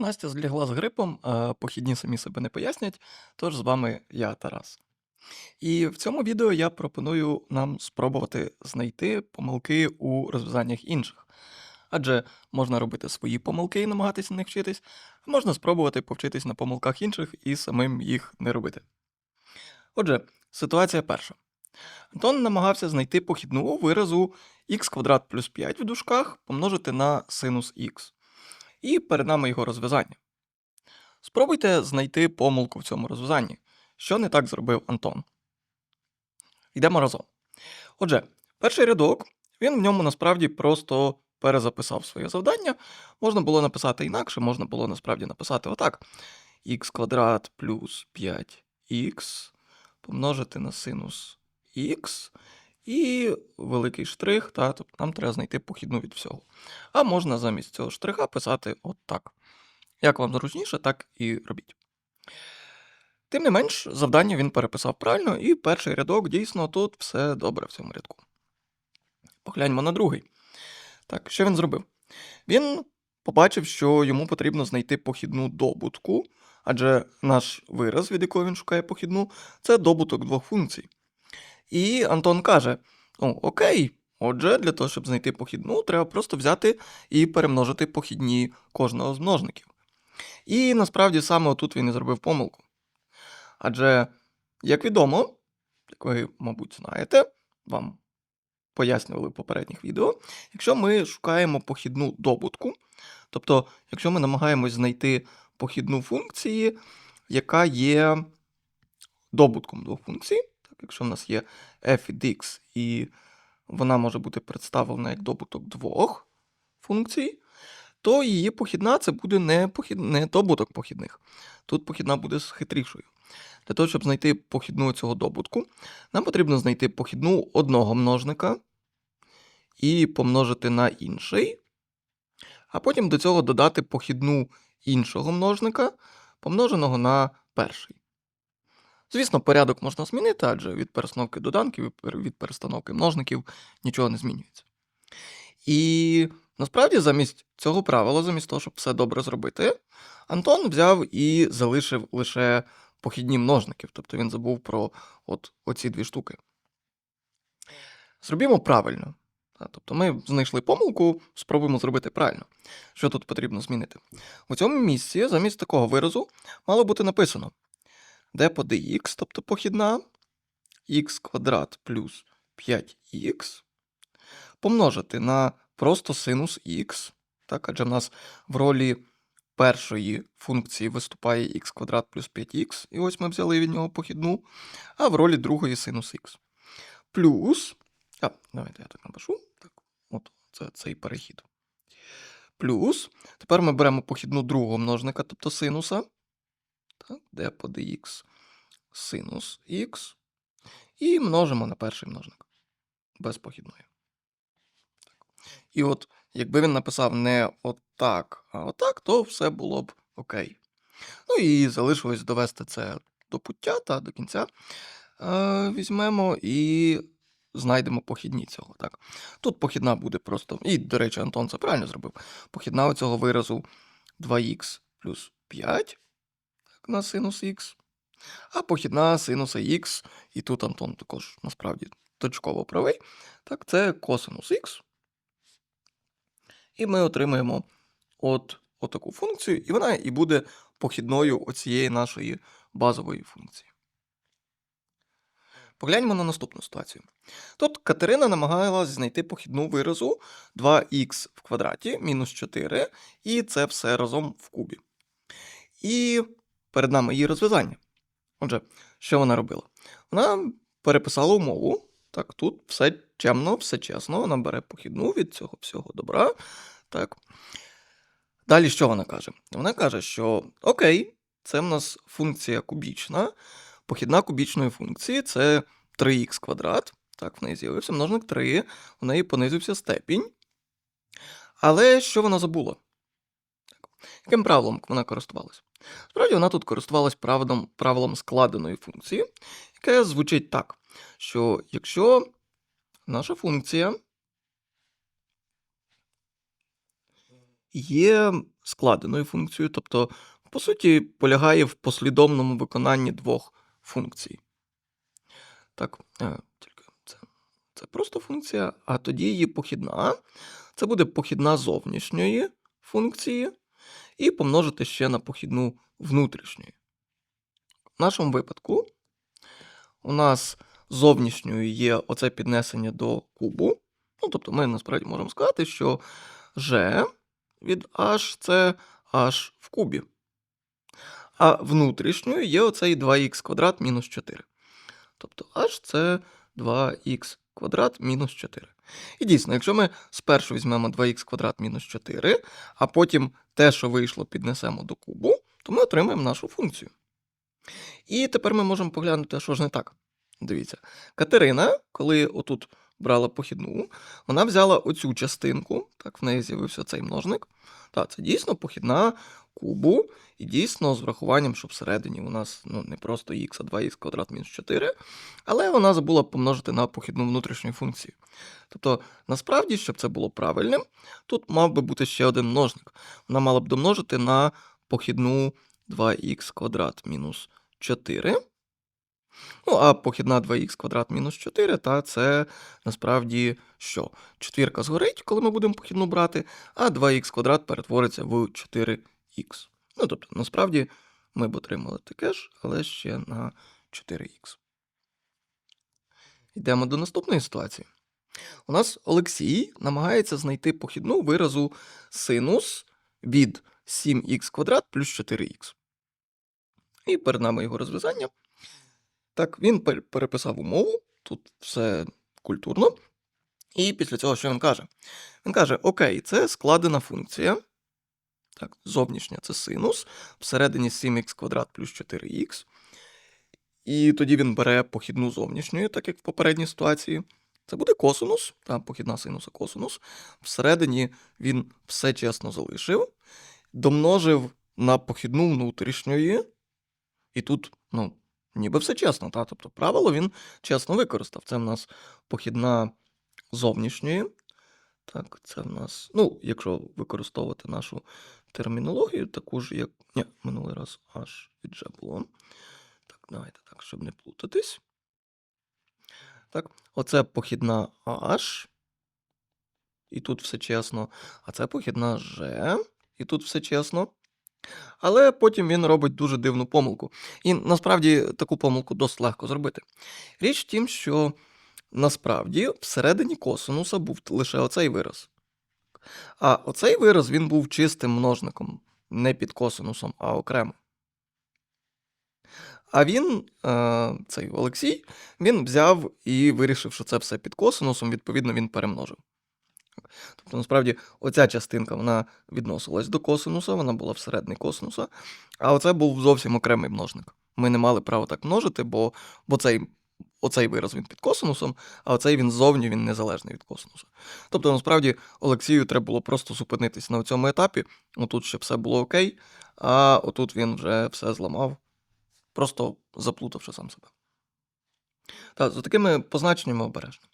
Настя злягла з грипом, похідні самі себе не пояснять, тож з вами я, Тарас. І в цьому відео я пропоную нам спробувати знайти помилки у розв'язаннях інших. Адже можна робити свої помилки і намагатися на них вчитись, а можна спробувати повчитись на помилках інших і самим їх не робити. Отже, ситуація перша. Антон намагався знайти похідну виразу х квадрат плюс 5 в дужках помножити на синус х. І перед нами його розв'язання. Спробуйте знайти помилку в цьому розв'язанні. Що не так зробив Антон? Йдемо разом. Отже, перший рядок, він в ньому насправді просто перезаписав своє завдання. Можна було написати інакше, можна було насправді написати отак: х квадрат плюс 5х помножити на синус х. І великий штрих, та, тобто нам треба знайти похідну від всього. А можна замість цього штриха писати от так. Як вам зручніше, так і робіть. Тим не менш, завдання він переписав правильно, і перший рядок дійсно тут все добре в цьому рядку. Погляньмо на другий. Так, що він зробив? Він побачив, що йому потрібно знайти похідну добутку, адже наш вираз, від якого він шукає похідну, це добуток двох функцій. І Антон каже: О, окей, отже, для того, щоб знайти похідну, треба просто взяти і перемножити похідні кожного з множників. І насправді саме отут він і зробив помилку. Адже, як відомо, як ви, мабуть, знаєте, вам пояснювали в попередніх відео, якщо ми шукаємо похідну добутку, тобто, якщо ми намагаємось знайти похідну функції, яка є добутком двох функцій, якщо в нас є f від x, і вона може бути представлена як добуток двох функцій, то її похідна це буде не, похід... не добуток похідних. Тут похідна буде хитрішою. Для того, щоб знайти похідну цього добутку, нам потрібно знайти похідну одного множника і помножити на інший, а потім до цього додати похідну іншого множника, помноженого на перший. Звісно, порядок можна змінити, адже від перестановки доданків від перестановки множників нічого не змінюється. І насправді, замість цього правила, замість того, щоб все добре зробити, Антон взяв і залишив лише похідні множників, тобто він забув про от оці дві штуки. Зробімо правильно. Тобто ми знайшли помилку, спробуємо зробити правильно. Що тут потрібно змінити? У цьому місці замість такого виразу мало бути написано d по dx, тобто похідна, х квадрат плюс 5х, помножити на просто синус х, так, адже в нас в ролі першої функції виступає х квадрат плюс 5х, і ось ми взяли від нього похідну, а в ролі другої синус х. Плюс. А, давайте я так напишу. Так, от це цей перехід. Плюс. Тепер ми беремо похідну другого множника, тобто синуса. Так, d по dx синус х. І множимо на перший множник. Без похідної. І от, якби він написав не отак, а отак, то все було б окей. Ну і залишилось довести це до пуття та до кінця. Е, Візьмемо і знайдемо похідні цього. Так. Тут похідна буде просто. І, до речі, Антон це правильно зробив. Похідна у цього виразу 2х плюс 5 так, на синус х. А похідна синуса х, і тут Антон також насправді точково правий. Так, це косинус х. І ми отримаємо от, от таку функцію, і вона і буде похідною оцієї нашої базової функції. Погляньмо на наступну ситуацію. Тут Катерина намагалась знайти похідну виразу 2х в квадраті мінус 4, і це все разом в кубі. І перед нами її розв'язання. Отже, що вона робила? Вона переписала умову. Так, тут все чемно, все чесно, вона бере похідну від цього всього добра. Так. Далі що вона каже? Вона каже, що окей, це в нас функція кубічна. Похідна кубічної функції це 3х квадрат. Так, в неї з'явився множник 3, у неї понизився степінь. Але що вона забула? Яким правилом вона користувалася? Справді, вона тут користувалась правилом, правилом складеної функції, яке звучить так, що якщо наша функція є складеною функцією, тобто, по суті, полягає в послідовному виконанні двох функцій. Так, е, тільки це, це просто функція, а тоді її похідна. Це буде похідна зовнішньої функції і помножити ще на похідну внутрішньої. В нашому випадку у нас зовнішньою є оце піднесення до кубу. Ну, тобто ми насправді можемо сказати, що g від h це h в кубі. А внутрішньою є оцей 2х квадрат мінус 4. Тобто h це 2х квадрат мінус 4. І дійсно, якщо ми спершу візьмемо 2х квадрат мінус 4, а потім те, що вийшло, піднесемо до кубу, то ми отримаємо нашу функцію. І тепер ми можемо поглянути, що ж не так. Дивіться, Катерина, коли отут брала похідну, вона взяла оцю частинку, так, в неї з'явився цей множник. Так, це дійсно похідна кубу, і дійсно з врахуванням, що всередині у нас ну, не просто х, а 2х квадрат мінус 4, але вона забула помножити на похідну внутрішню функцію. Тобто, насправді, щоб це було правильним, тут мав би бути ще один множник. Вона мала б домножити на похідну 2х квадрат мінус 4. Ну, а похідна 2х квадрат мінус 4, та це насправді що? Четвірка згорить, коли ми будемо похідну брати, а 2х квадрат перетвориться в 4х. Ну, тобто, насправді, ми б отримали таке ж, але ще на 4х. Йдемо до наступної ситуації. У нас Олексій намагається знайти похідну виразу синус від 7х квадрат плюс 4х. І перед нами його розв'язання. Так, він переписав умову, тут все культурно. І після цього що він каже? Він каже: Окей, це складена функція. Так, зовнішня це синус, всередині 7х квадрат плюс 4х. І тоді він бере похідну зовнішньої, так як в попередній ситуації. Це буде косинус, та похідна синуса косинус. Всередині він все чесно залишив, домножив на похідну внутрішньої. І тут, ну, ніби все чесно, та? тобто правило він чесно використав. Це в нас похідна зовнішньої. Так, це в нас, ну, якщо використовувати нашу термінологію, таку ж, як. Ні, минулий раз аж від G. Так, давайте так, щоб не плутатись. Так, оце похідна H. І тут все чесно. А це похідна G. І тут все чесно. Але потім він робить дуже дивну помилку. І насправді таку помилку досить легко зробити. Річ в тім, що насправді всередині косинуса був лише оцей вираз. А оцей вираз він був чистим множником, не під косинусом, а окремо. А він, е, цей Олексій, він взяв і вирішив, що це все під косинусом, відповідно, він перемножив. Тобто, насправді, оця частинка вона відносилась до косинуса, вона була всередині косинуса, а оце був зовсім окремий множник. Ми не мали права так множити, бо, бо цей, оцей вираз він під косинусом, а оцей він ззовні він незалежний від косинуса. Тобто, насправді, Олексію треба було просто зупинитись на цьому етапі, отут ще все було окей, а отут він вже все зламав, просто заплутавши сам себе. Так, за такими позначеннями обережно.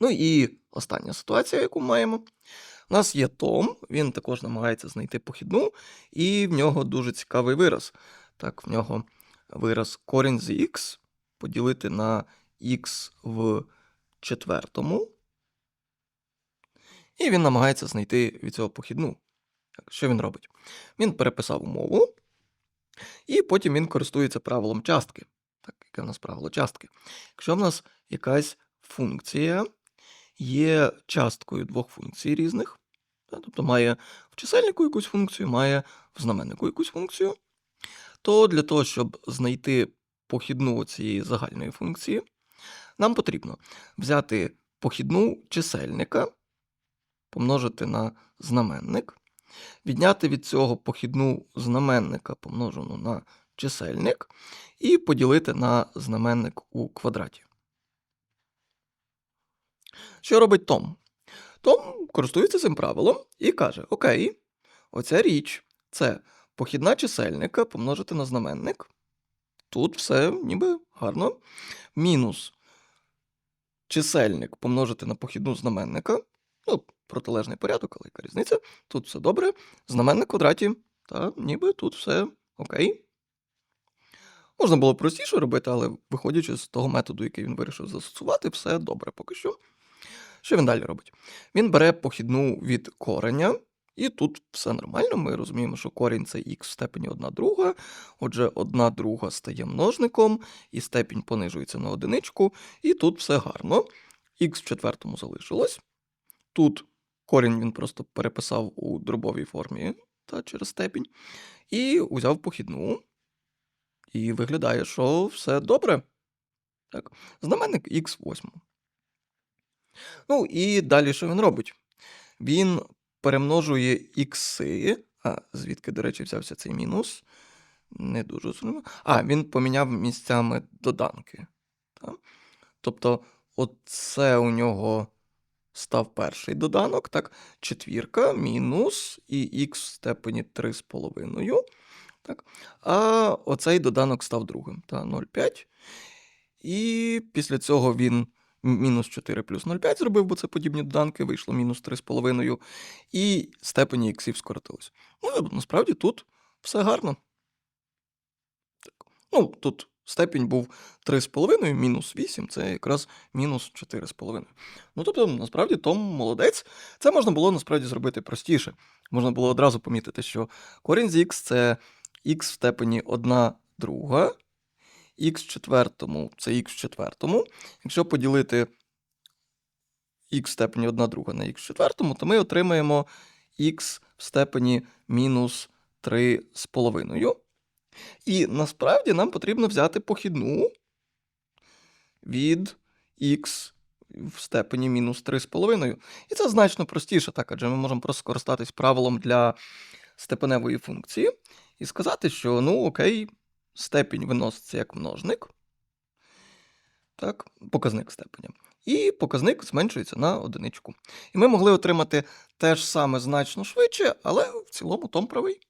Ну і остання ситуація, яку маємо. У нас є Том, він також намагається знайти похідну, і в нього дуже цікавий вираз. Так, в нього вираз корінь з х поділити на х в четвертому. І він намагається знайти від цього похідну. Що він робить? Він переписав умову, і потім він користується правилом частки. Так, яке в нас правило частки? Якщо в нас якась функція є часткою двох функцій різних, тобто має в чисельнику якусь функцію, має в знаменнику якусь функцію, то для того, щоб знайти похідну цієї загальної функції, нам потрібно взяти похідну чисельника, помножити на знаменник, відняти від цього похідну знаменника, помножену на чисельник, і поділити на знаменник у квадраті. Що робить Том? Том користується цим правилом і каже: Окей, оця річ це похідна чисельника помножити на знаменник. Тут все ніби гарно. Мінус чисельник помножити на похідну знаменника. Ну, протилежний порядок, але яка різниця? Тут все добре. Знаменник квадраті, та ніби тут все окей. Можна було простіше робити, але виходячи з того методу, який він вирішив застосувати, все добре поки що. Що він далі робить? Він бере похідну від кореня, і тут все нормально. Ми розуміємо, що корінь це х в степені 1 друга. Отже, 1 друга стає множником, і степінь понижується на одиничку, і тут все гарно. Х в четвертому залишилось. Тут корінь він просто переписав у дробовій формі та через степінь. І узяв похідну. І виглядає, що все добре. Так. Знаменник х в восьмому. Ну і далі що він робить? Він перемножує ікси. А, звідки, до речі, взявся цей мінус? Не дуже зрозуміло. А, він поміняв місцями доданки. Так? Тобто, оце у нього став перший доданок, так? Четвірка мінус і х в степені 3,5. Так? А оцей доданок став другим. Та 0,5. І після цього він мінус 4 плюс 0,5 зробив, бо це подібні доданки, вийшло мінус 3,5. І степені іксів скоротилось. Ну, насправді тут все гарно. Так. Ну, тут степінь був 3,5 мінус 8, це якраз мінус 4,5. Ну, тобто, насправді, Том молодець. Це можна було насправді зробити простіше. Можна було одразу помітити, що корінь з х це х в степені 1 друга, х в четвертому це х в четвертому. Якщо поділити х в степені 1 друга на х в четвертому, то ми отримаємо х в степені мінус 3,5. І насправді нам потрібно взяти похідну від х в степені мінус 3,5. І це значно простіше, так, адже ми можемо просто скористатись правилом для степеневої функції і сказати, що ну окей, степінь виноситься як множник. Так, показник степеня. І показник зменшується на одиничку. І ми могли отримати те ж саме значно швидше, але в цілому Том правий.